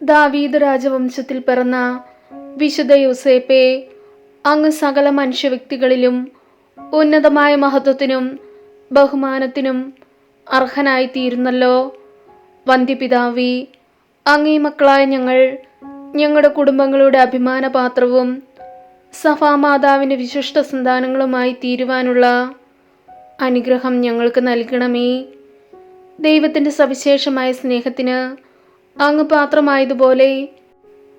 ദാവീദ് രാജവംശത്തിൽ പിറന്ന വിശുദ്ധ യൂസേപ്പെ അങ്ങ് സകല മനുഷ്യ വ്യക്തികളിലും ഉന്നതമായ മഹത്വത്തിനും ബഹുമാനത്തിനും അർഹനായി തീരുന്നല്ലോ വന്ധ്യപിതാവി അങ്ങേ മക്കളായ ഞങ്ങൾ ഞങ്ങളുടെ കുടുംബങ്ങളുടെ അഭിമാനപാത്രവും സഭാമാതാവിന്റെ വിശിഷ്ട സന്താനങ്ങളുമായി തീരുവാനുള്ള അനുഗ്രഹം ഞങ്ങൾക്ക് നൽകണമേ. ദൈവത്തിന്റെ സവിശേഷമായ സ്നേഹത്തിന് അങ്ങ് പാത്രമായതുപോലെ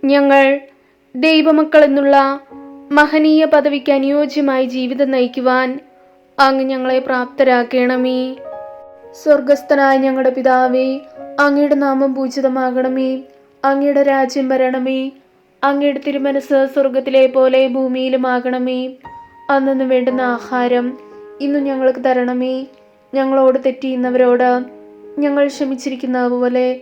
ഞങ്ങൾ ദൈവമക്കൾ എന്നുള്ള മഹനീയ പദവിക്ക് അനുയോജ്യമായി ജീവിതം നയിക്കുവാൻ അങ്ങ് ഞങ്ങളെ പ്രാപ്തരാക്കണമേ. സ്വർഗസ്ഥനായ ഞങ്ങളുടെ പിതാവേ അങ്ങയുടെ നാമം പൂജിതമാകണമേ. അങ്ങയുടെ രാജ്യം വരണമേ. അങ്ങയുടെ തിരുമനസ് സ്വർഗത്തിലെ പോലെ ഭൂമിയിലുമാകണമേ അന്നു വേണ്ടുന്ന ആഹാരം ഇന്ന് ഞങ്ങൾക്ക് തരണമേ. ഞങ്ങളോട് തെറ്റിയുന്നവരോട് ഞങ്ങൾ ക്ഷമിച്ചിരിക്കുന്ന പോലെ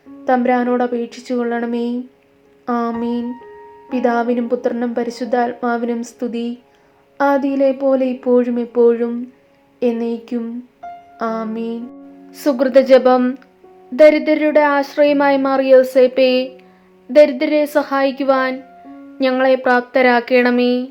തമ്പുരാനോട് അപേക്ഷിച്ചു കൊള്ളണമേ. ആമീൻ. പിതാവിനും പുത്രനും പരിശുദ്ധാത്മാവിനും സ്തുതി. ആദിയിലെ പോലെ ഇപ്പോഴും എപ്പോഴും എന്നേക്കും. ആമീൻ. സുഹൃത ജപം. ദരിദ്രരുടെ ആശ്രയമായി മാറിയ സേപ്പേ ദരിദ്രരെ സഹായിക്കുവാൻ ഞങ്ങളെ പ്രാപ്തരാക്കണമേ.